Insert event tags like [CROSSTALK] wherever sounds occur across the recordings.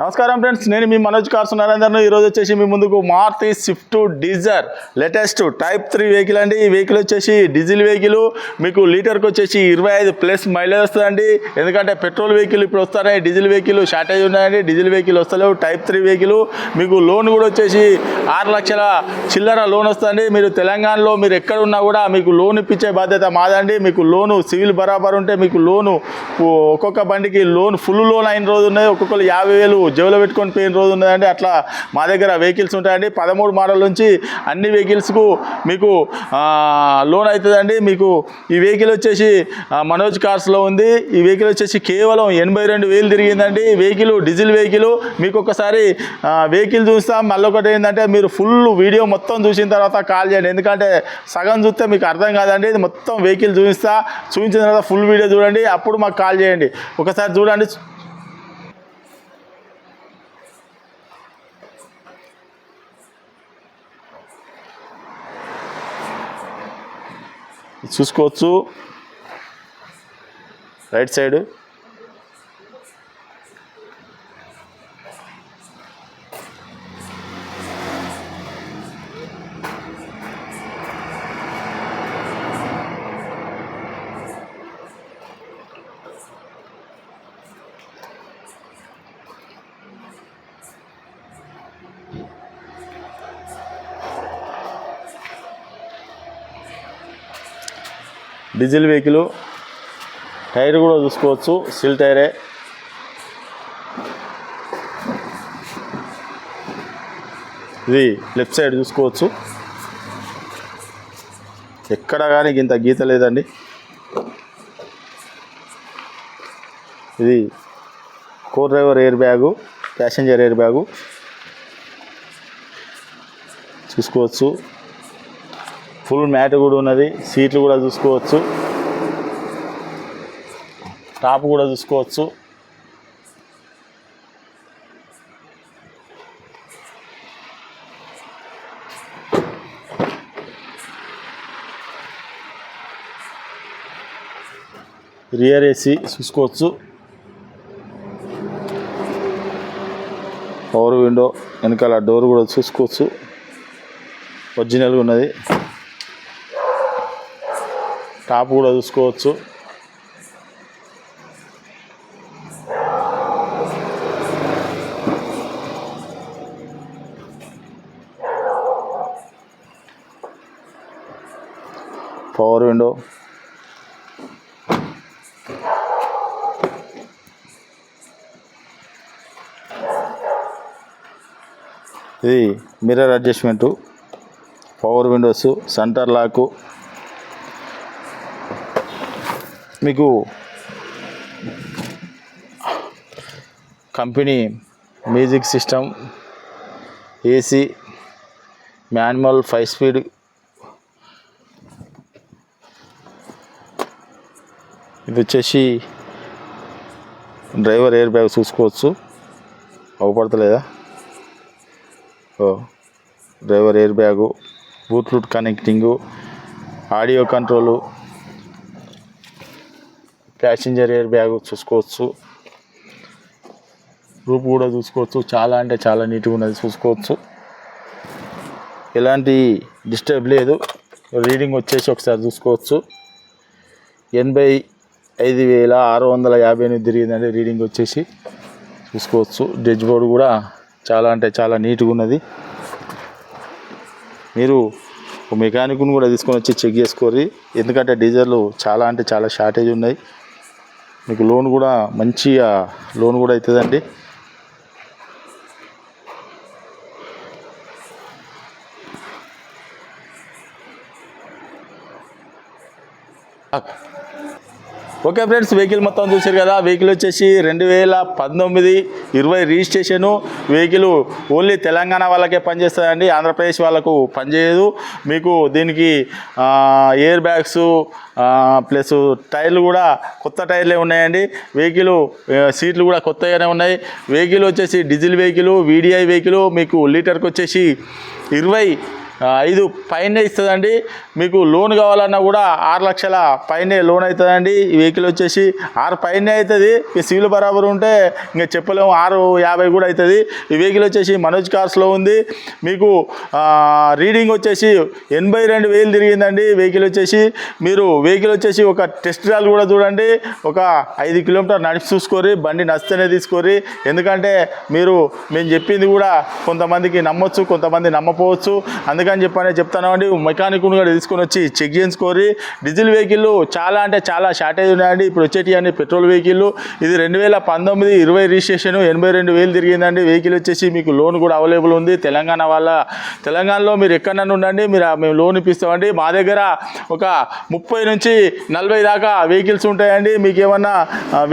నమస్కారం ఫ్రెండ్స్ నేను మీ మనోజ్ కార్సు నరేందర్ను ఈరోజు వచ్చేసి మీ ముందుకు Maruti Swift Dzire latest type three vehicle అండి. ఈ వెహికల్ వచ్చేసి డీజిల్ వెహికల్. మీకు లీటర్కి వచ్చేసి ఇరవై ఐదు ప్లస్ మైలేజ్ వస్తుందండి. ఎందుకంటే పెట్రోల్ వెహికల్ ఇప్పుడు వస్తున్నాయి డీజిల్ వెహికల్ షార్టేజ్ ఉన్నాయండి. డీజిల్ వెహికల్ వస్తలేవు టైప్ త్రీ వెహికల్. మీకు లోన్ కూడా వచ్చేసి ఆరు లక్షల చిల్లర లోన్ వస్తుంది మీరు తెలంగాణలో మీరు ఎక్కడ ఉన్నా కూడా మీకు లోన్ ఇప్పించే బాధ్యత మాదండి. మీకు లోను సివిల్ బరాబర్ ఉంటే మీకు లోను ఒక్కొక్క బండికి లోన్ ఫుల్ లోన్ అయిన రోజు ఉన్నాయి ఒక్కొక్కరు యాభై వేలు జేబులో పెట్టుకొని పోయిన రోజు ఉన్నదండి. అట్లా మా దగ్గర వెహికల్స్ ఉంటాయండి. పదమూడు మోడల్ నుంచి అన్ని వెహికల్స్కు మీకు లోన్ అవుతుందండి మీకు ఈ వెహికల్ వచ్చేసి మనోజ్ కార్స్లో ఉంది. ఈ వెహికల్ వచ్చేసి కేవలం ఎనభై రెండు వేలు తిరిగిందండి. వెహికల్ డీజిల్ వెహికల్ మీకు ఒకసారి వెహికల్ చూస్తాం. మళ్ళీ ఒకటి ఏంటంటే మీరు ఫుల్ వీడియో మొత్తం చూసిన తర్వాత కాల్ చేయండి. ఎందుకంటే సగం చూస్తే మీకు అర్థం కాదండి. ఇది మొత్తం వెహికల్ చూపిస్తా. చూపించిన తర్వాత ఫుల్ వీడియో చూడండి. అప్పుడు మాకు కాల్ చేయండి. ఒకసారి చూడండి. చూసుకోవచ్చు. Right side. Diesel vehicle tyre కూడా చూసుకోవచ్చు సిల్ టైరే. ఇది లెఫ్ట్ సైడ్ చూసుకోవచ్చు. ఎక్కడ కానీ ఇంత గీత లేదండి. ఇది co driver air bag passenger air bag. చూసుకోవచ్చు. ఫుల్ మ్యాట్ కూడా ఉన్నది. సీట్లు కూడా చూసుకోవచ్చు. టాప్ కూడా చూసుకోవచ్చు. రియర్ ఏసీ చూసుకోవచ్చు. పవర్ విండో వెనకాల డోర్ కూడా చూసుకోవచ్చు. ఒరిజినల్గా ఉన్నది. టాప్ కూడా చూసుకోవచ్చు. Power window. ఇది mirror adjustment. Power windows centre lock. మీకు company music system AC manual five speed ఇది వచ్చేసి డ్రైవర్ ఎయిర్ బ్యాగ్ చూసుకోవచ్చు. అవపడతలేదా? ఓ driver air bag Bluetooth connecting audio control passenger air bag చూసుకోవచ్చు. రూప్ కూడా చూసుకోవచ్చు. చాలా అంటే చాలా నీట్గా ఉన్నది చూసుకోవచ్చు. ఎలాంటి డిస్టర్బ్ లేదు. రీడింగ్ వచ్చేసి ఒకసారి చూసుకోవచ్చు. ఎనభై ఐదు వేల ఆరు వందల యాభై ఎనిమిది తిరిగిందండి రీడింగ్ వచ్చేసి చూసుకోవచ్చు. డెజ్ బోర్డు కూడా చాలా అంటే చాలా నీట్గా ఉన్నది. మీరు మెకానిక్ను కూడా తీసుకొని వచ్చి చెక్ చేసుకోరి ఎందుకంటే డీజిల్ చాలా అంటే చాలా షార్టేజ్ ఉన్నాయి. మీకు లోన్ కూడా మంచిగా లోన్ కూడా అవుతుందండి ఓకే ఫ్రెండ్స్ వెహికల్ మొత్తం చూసారు కదా. వెహికల్ వచ్చేసి రెండు వేల పంతొమ్మిది ఇరవై రిజిస్ట్రేషను. వెహికల్ ఓన్లీ తెలంగాణ వాళ్ళకే పనిచేస్తుందండి ఆంధ్రప్రదేశ్ వాళ్ళకు పనిచేయదు. మీకు దీనికి ఎయిర్ బ్యాగ్స్ ప్లస్ టైర్లు కూడా కొత్త టైర్లే ఉన్నాయండి. వెహికల్ సీట్లు కూడా కొత్తగానే ఉన్నాయి. వెహికల్ వచ్చేసి డీజిల్ వెహికల్ వీడిఐ వెహికల్ మీకు లీటర్కి వచ్చేసి ఇరవై ఐదు పైనే ఇస్తుందండి. మీకు లోన్ కావాలన్నా కూడా ఆరు లక్షల పైనే లోన్ అవుతుందండి ఈ వెహికల్ వచ్చేసి ఆరు పైనే అవుతుంది ఈ సివిల్ బరాబర్ ఉంటే ఇంకా చెప్పలేము ఆరు యాభై కూడా అవుతుంది ఈ వెహికల్ వచ్చేసి మనోజ్ కార్స్లో ఉంది. మీకు రీడింగ్ వచ్చేసి ఎనభై రెండు వేలు తిరిగిందండి వెహికల్ వచ్చేసి. మీరు వెహికల్ వచ్చేసి ఒక టెస్ట్ డ్రాల్ కూడా చూడండి. ఒక ఐదు కిలోమీటర్ నడిచి చూసుకోరి బండి నచ్చితేనే తీసుకోరి ఎందుకంటే మీరు మేము చెప్పింది కూడా కొంతమందికి నమ్మొచ్చు కొంతమంది నమ్మపోవచ్చు. అందుకని చెప్పనే చెప్తానండి మెకానిక్ కూడా తీసుకొని వచ్చి చెక్ చేయించుకోరి డీజిల్ వెహికల్ చాలా అంటే చాలా షార్టేజ్ ఉన్నాయండి. ఇప్పుడు వచ్చేటి అండి పెట్రోల్ వెహికల్ ఇది రెండు వేల పంతొమ్మిది ఇరవై రిజిస్ట్రేషన్ ఎనభై రెండు వేలు తిరిగిందండి. వెహికల్ వచ్చేసి మీకు లోన్ కూడా అవైలబుల్ ఉంది. తెలంగాణ వాళ్ళ తెలంగాణలో మీరు ఎక్కడన్నా ఉండండి. మీరు మేము లోన్ ఇప్పిస్తామండి. మా దగ్గర ఒక ముప్పై నుంచి నలభై దాకా వెహికల్స్ ఉంటాయండి. మీకు ఏమన్నా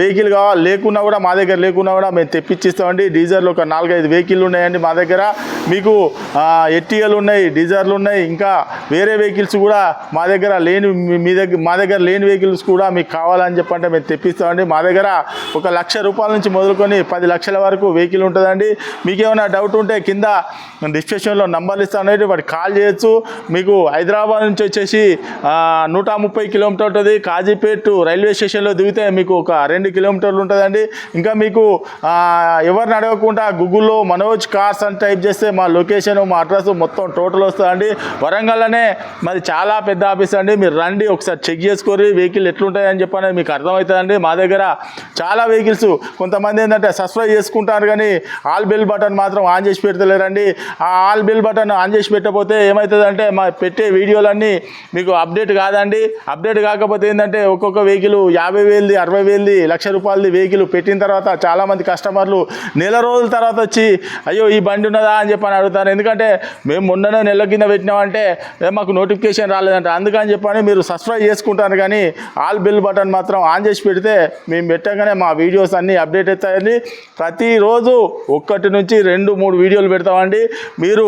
వెహికల్ కావాలి లేకున్నా కూడా మా దగ్గర లేకున్నా కూడా మేము తెప్పించిస్తామండి డీజర్లు ఒక నాలుగైదు వెహికల్ ఉన్నాయండి మా దగ్గర. మీకు ఎట్టిఎల్ ఉన్నాయి డీజర్లు ఉన్నాయి. ఇంకా వేరే వెహికల్స్ కూడా మా దగ్గర లేని మీ- దగ్గర మా దగ్గర లేని వెహికల్స్ కూడా మీకు కావాలని చెప్పంటే మేము తెప్పిస్తామండి. మా దగ్గర ఒక లక్ష రూపాయల నుంచి మొదలుకొని పది లక్షల వరకు వెహికల్ ఉంటుందండి. మీకు ఏమైనా డౌట్ ఉంటే కింద డిస్క్రిప్షన్లో నంబర్లు ఇస్తాను వాటికి కాల్ చేయొచ్చు. మీకు హైదరాబాద్ నుంచి వచ్చేసి నూట ముప్పై కిలోమీటర్ ఉంటుంది. కాజీపేట్ రైల్వే స్టేషన్లో దిగితే మీకు ఒక రెండు కిలోమీటర్లు ఉంటుందండి. ఇంకా మీకు ఎవరిని అడగకుండా గూగుల్లో మనోజ్ కార్స్ అని టైప్ చేస్తే మా లొకేషన్ మా అడ్రస్ మొత్తం టోటల్ వస్తుందండి వరంగల్లోనే మరి చాలా పెద్ద ఆఫీస్ అండి. మీరు రండి ఒకసారి చెక్ చేసుకోరి వెహికల్ ఎట్లుంటాయని చెప్పని మీకు అర్థమవుతుందండి. మా దగ్గర చాలా వెహికల్స్ కొంతమంది ఏంటంటే సబ్స్క్రైబ్ చేసుకుంటారు కానీ ఆల్ బిల్ బటన్ మాత్రం ఆన్ చేసి పెడతలేరండి. ఆ ఆల్ బిల్ బటన్ ఆన్ చేసి పెట్టకపోతే ఏమవుతుందంటే మా పెట్టే వీడియోలన్నీ మీకు అప్డేట్ కాదండి. అప్డేట్ కాకపోతే ఏంటంటే ఒక్కొక్క వెహికల్ యాభై వేలది అరవై వేలది లక్ష రూపాయలది వెహికల్ పెట్టిన తర్వాత చాలామంది కస్టమర్లు నెల రోజుల తర్వాత వచ్చి అయ్యో ఈ బండి ఉన్నదా? అని చెప్పని అడుగుతారు. ఎందుకంటే మేము మొన్ననే నెల కింద పెట్టినామంటే మాకు నోటిఫికేషన్ రాలేదంట. అందుకని చెప్పని మీరు సబ్స్క్రైబ్ చేసుకుంటారు కానీ ఆల్ బిల్ బటన్ మాత్రం ఆన్ చేసి పెడితే మేము పెట్టగానే మా వీడియోస్ అన్నీ అప్డేట్ అవుతాయండి. ప్రతిరోజు ఒక్కటి నుంచి రెండు మూడు వీడియోలు పెడతామండి. మీరు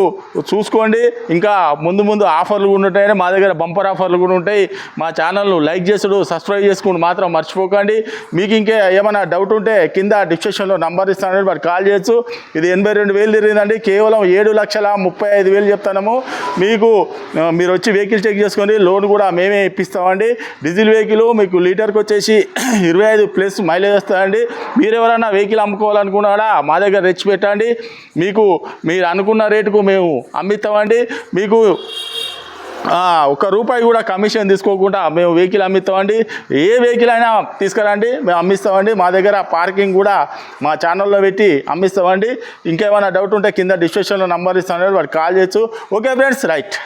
చూసుకోండి. ఇంకా ముందు ముందు ఆఫర్లు కూడా ఉంటాయని మా దగ్గర బంపర్ ఆఫర్లు కూడా ఉంటాయి. మా ఛానల్ను లైక్ చేసుడు సబ్స్క్రైబ్ చేసుకుని మాత్రం మర్చిపోకండి. మీకు ఇంకే ఏమైనా డౌట్ ఉంటే కింద డిస్క్రిప్షన్లో నంబర్ ఇస్తానండి. మరి కాల్ చేయొచ్చు. ఇది ఎనభై రెండు వేలు తిరిగిందండి. కేవలం ఏడు లక్షల ముప్పై ఐదు వేలు చెప్తాము మీకు మీరు వచ్చి వెహికల్ చెక్ చేసుకొని లోన్ కూడా మేమే ఇప్పిస్తామండి. డీజిల్ వెహికల్ మీకు లీటర్కి వచ్చేసి [CLEARS THROAT] ఇరవై ఐదు ప్లస్ మైలేజ్ వస్తుందండి. మీరు ఎవరైనా వెహికల్ అమ్ముకోవాలనుకున్నారా మా దగ్గర రెచ్చి పెట్టండి మీకు మీరు అనుకున్న రేటుకు మేము అమ్మిస్తామండి. మీకు ఒక ఒక్క రూపాయి కూడా కమిషన్ తీసుకోకుండా మేము వెహికల్ అమ్మిస్తామండి. ఏ వెహికల్ అయినా తీసుకురండి మేము అమ్మిస్తామండి. మా దగ్గర పార్కింగ్ కూడా మా ఛానల్లో పెట్టి అమ్మిస్తామండి. ఇంకేమైనా డౌట్ ఉంటే కింద డిస్క్రిప్షన్లో నంబర్ ఇస్తాను వాడు కాల్ చేయొచ్చు. Okay friends right.